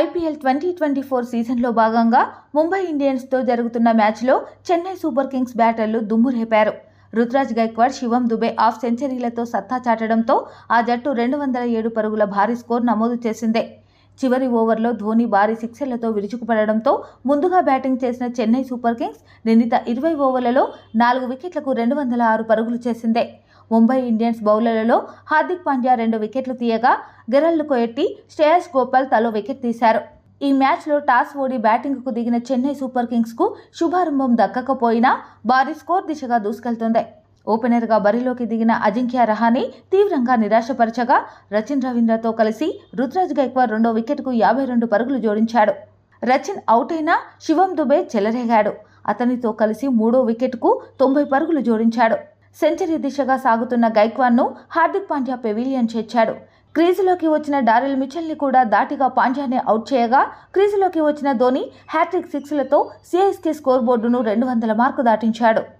IPL twenty twenty four సీజన్లో భాగంగా ముంబై ఇండియన్స్తో జరుగుతున్న మ్యాచ్లో చెన్నై సూపర్ కింగ్స్ బ్యాటర్లు దుమ్ము రేపారు. రుతురాజ్ గైక్వాడ్ శివం దుబే ఆఫ్ సెంచరీలతో సత్తా చాటడంతో ఆ జట్టు రెండు వందల ఏడు పరుగుల భారీ స్కోర్ నమోదు చేసిందే. చివరి ఓవర్లో ధోని భారీ సిక్సర్లతో విరుచుకుపడడంతో ముందుగా బ్యాటింగ్ చేసిన చెన్నై సూపర్ కింగ్స్ నిందిత ఇరవై ఓవర్లలో నాలుగు వికెట్లకు రెండు వందల ఆరు పరుగులు చేసిందే. ముంబై ఇండియన్స్ బౌలర్లలో హార్దిక్ పాండ్యా రెండు వికెట్లు తీయగా గెరల్డ్ కొయెట్టి శ్రేయస్ గోపాల్ తలో వికెట్ తీశారు. ఈ మ్యాచ్లో టాస్ ఓడి బ్యాటింగ్కు దిగిన చెన్నై సూపర్ కింగ్స్కు శుభారంభం దక్కకపోయినా భారీ స్కోర్ దిశగా దూసుకెళ్తుంది. ఓపెనర్గా బరిలోకి దిగిన అజింక్య రహానే తీవ్రంగా నిరాశపరచగా రచిన్ రవీంద్రతో కలిసి రుతురాజ్ గైక్వార్ రెండో వికెట్కు యాభై రెండు పరుగులు జోడించాడు. రచిన్ అవుట్ అయినా శివం దుబే చెలరేగాడు. అతనితో కలిసి మూడో వికెట్కు తొంభై పరుగులు జోడించాడు. సెంచరీ దిశగా సాగుతున్న గైక్వాన్ను హార్దిక్ పాండ్యా పెవిలియన్ చేర్చాడు. క్రీజులోకి వచ్చిన డారిల్ మిచెల్ని కూడా దాటిగా పాండ్యానే అవుట్ చేయగా క్రీజులోకి వచ్చిన ధోని హ్యాట్రిక్ సిక్స్లతో సిఎస్కే స్కోర్ బోర్డును రెండు వందల మార్కు దాటించాడు.